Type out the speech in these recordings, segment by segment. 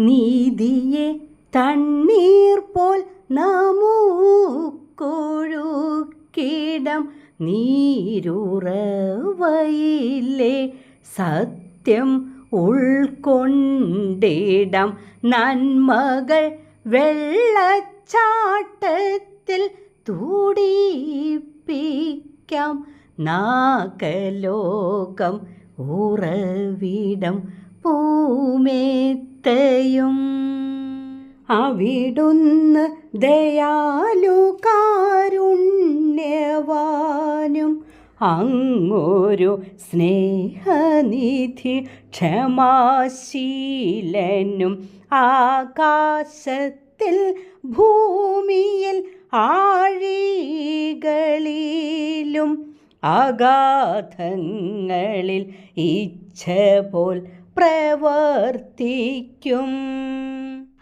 നീതിയെ തണ്ണീർ പോൽ നമുക്കൊഴുക്കിടം നീരുറവയിലെ സത്യം ഉൾക്കൊണ്ടിടം നന്മകൾ വെള്ളച്ചാട്ടത്തിൽ തൂടിപ്പിക്കാം നാഗലോകം ഉറവിടം പൂമേത്തയും അവിടുന്ന് ദയാലു കാരുണ്യവാനും അങ്ങൊരു സ്നേഹനിധി ക്ഷമാശീലനും ആകാശത്തിൽ ഭൂമിയിൽ ആഴികളിലും അഗാധങ്ങളിൽ ഇച്ഛ പോൽ പ്രവർത്തിക്കും.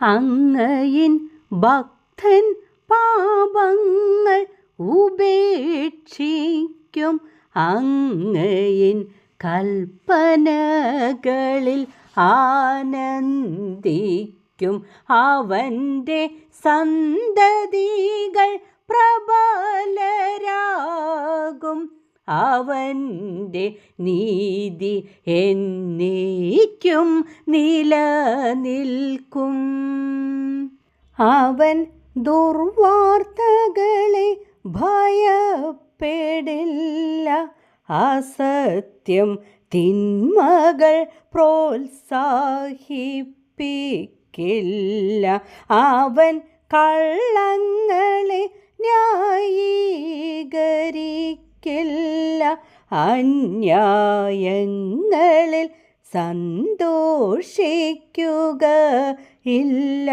അങ്ങയിൻ ഭക്തൻ പാപങ്ങൾ ഉപേക്ഷിക്കും. അങ്ങയിൻ കൽപ്പനകളിൽ ആനന്ദിക്കും. അവന്റെ സന്തതികൾ പ്രബലരാകും അവന്റെ നീതി എന്നേക്കും നിലനിൽക്കും. അവൻ ദുർവാർത്തകളെ ഭയപ്പെടില്ല. അസത്യം തിന്മകൾ പ്രോത്സാഹിപ്പിക്കില്ല. അവൻ കള്ളങ്ങളെ ന്യായീകരിക്കില്ല. അന്യായങ്ങളിൽ സന്തോഷിക്കുക ഇല്ല.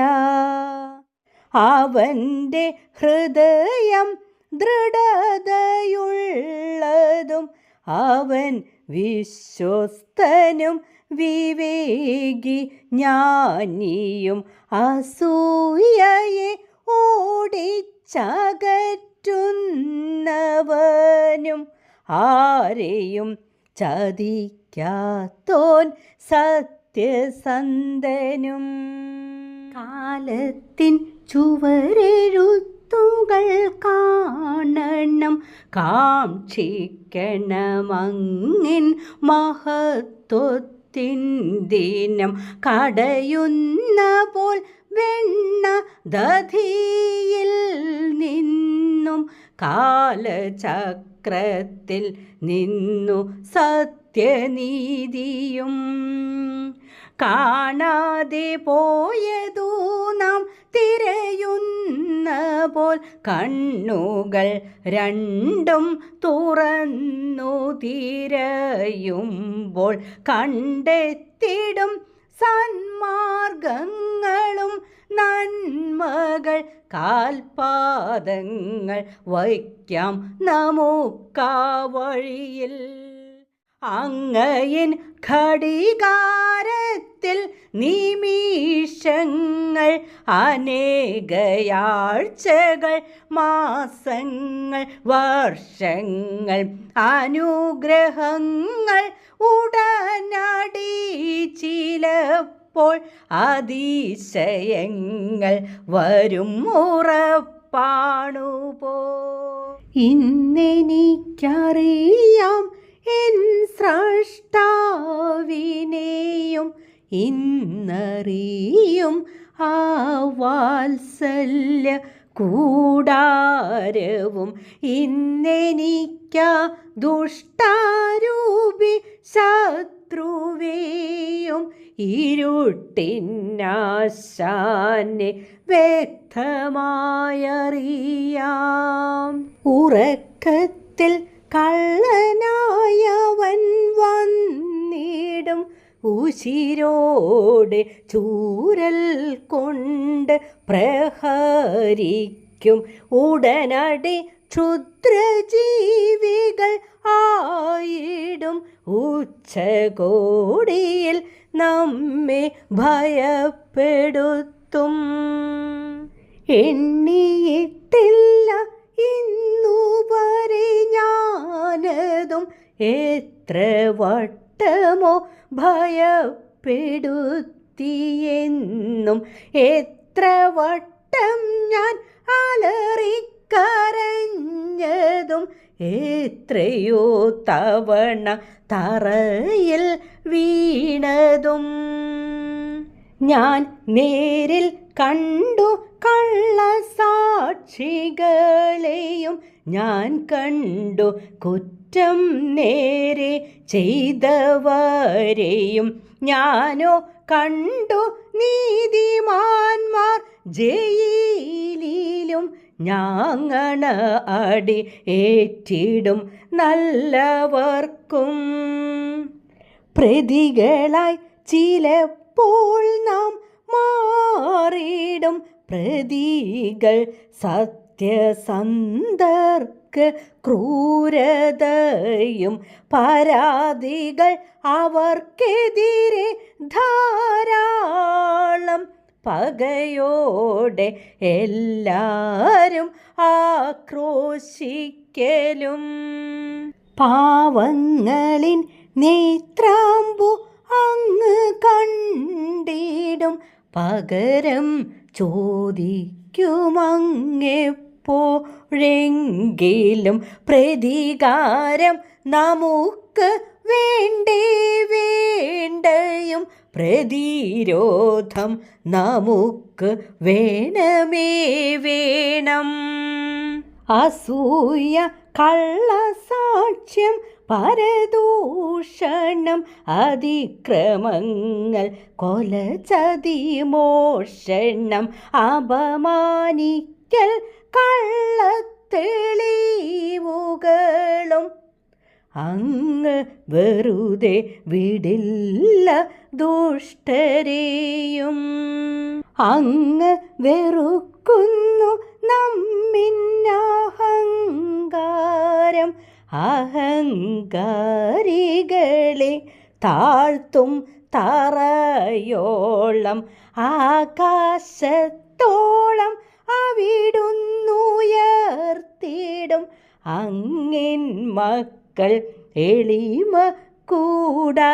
അവന്റെ ഹൃദയം ദൃഢതയുള്ളതും അവൻ വിശ്വസ്തനും വിവേകി ജ്ഞാനിയും അസൂയയെ ഓടിച്ചകറ്റുന്നവനും ആരെയും ചതിക്കാത്തോൻ സത്യസന്ധനും. കാലത്തിൻ ചുവരെഴുത്തുകൾ കാണണം കാക്ഷിക്കണമങ്ങിൻ മഹത്വത്തിൻ ദിനം കടയുന്ന പോൽ വെണ്ണ നിന്നും കാലചക്രത്തിൽ നിന്നു സത്യനീതിയും കാണാതെ പോയതു നാം തിരയുന്ന പോൽ കണ്ണുകൾ രണ്ടും തുറന്നു തിരയുമ്പോൾ കണ്ടെത്തിടും സന്മാർഗങ്ങളും നന്മകൾ കാൽപാദങ്ങൾ വയ്ക്കാം നമുക്കാ വഴിയിൽ അങ്ങയിൻ ഘടികാരത്തിൽ നിമിഷങ്ങൾ അനേകയാഴ്ചകൾ മാസങ്ങൾ വർഷങ്ങൾ അനുഗ്രഹങ്ങൾ ഉടനടി ചിലപ്പോൾ അതിശയങ്ങൾ വരും ഉറപ്പാണുപോ. ഇന്നെനിക്കറിയാം എൻ സ്രഷ്ടാവിനെയും ഇന്നറിയും ആ വാത്സല്യ കൂടാരവും. ഇന്നെനിക്ക ദുഷ്ടാരൂപി ശത്രുവേയും ഇരുട്ടിനാശാനെ വ്യക്തമായറിയാം. ഉറക്കത്തിൽ കള്ളനായവൻ വന്നിടും ഉശിരോട് ചൂരൽ കൊണ്ട് പ്രഹരിക്കും ഉടനടി ക്ഷുദ്രജീവികൾ ആയിടും ഉച്ചകോടിയിൽ നമ്മെ ഭയപ്പെടുത്തും. എണ്ണിയിട്ടില്ല ഇന്നു വരെ ഞാനതും എത്ര വട്ടമോ ഭയപ്പെടുത്തിയെന്നും എത്ര വട്ടം ഞാൻ അലറിക്കരഞ്ഞതും എത്രയോ തവണ തറയിൽ വീണതും. ഞാൻ നേരിൽ കണ്ടു കള്ളസാക്ഷികളെയും ഞാൻ കണ്ടു കുറ്റം നേരെ ചെയ്തവരെയും. ഞാനോ കണ്ടു നീതിമാന്മാർ ജയിലിലും ഞാങ്ങണ അടി ഏറ്റിടും നല്ലവർക്കും. പ്രതികളായി ചിലപ്പോൾ നാം മാറിയിടും. പ്രതികൾ സത്യസന്ധർക്ക് ക്രൂരതയും പരാതികൾ അവർക്കെതിരെ ധാരാളം പകയോടെ എല്ലാരും ആക്രോശിക്കലും. പാവങ്ങളിൻ നേത്രാമ്പു അങ്ങ് കണ്ടിടും. പകരം ചോദിക്കുമങ്ങെപ്പോഴെങ്കിലും പ്രതികാരം നമുക്ക് വേണ്ടേ വേണ്ടയും പ്രതിരോധം നമുക്ക് വേണമേ വേണം. അസൂയ കള്ളസാക്ഷ്യം പരദൂഷണം അതിക്രമങ്ങൾ കൊല ചതി മോഷണം അപമാനിക്കൽ കള്ളത്തെളിവുകളും അങ്ങ് വെറുതെ വിടില്ല ദുഷ്ടരെയും. അങ്ങ് വെറുക്കുന്നു നമ്മിന്നഹങ്കാരം. അഹങ്കാരികളെ താഴ്ത്തും തറയോളം. ആകാശത്തോളം അവിടുന്നുയർത്തിടും. അങ്ങിൻ മക്കൾ എളിമ കൂടാരത്തെയും.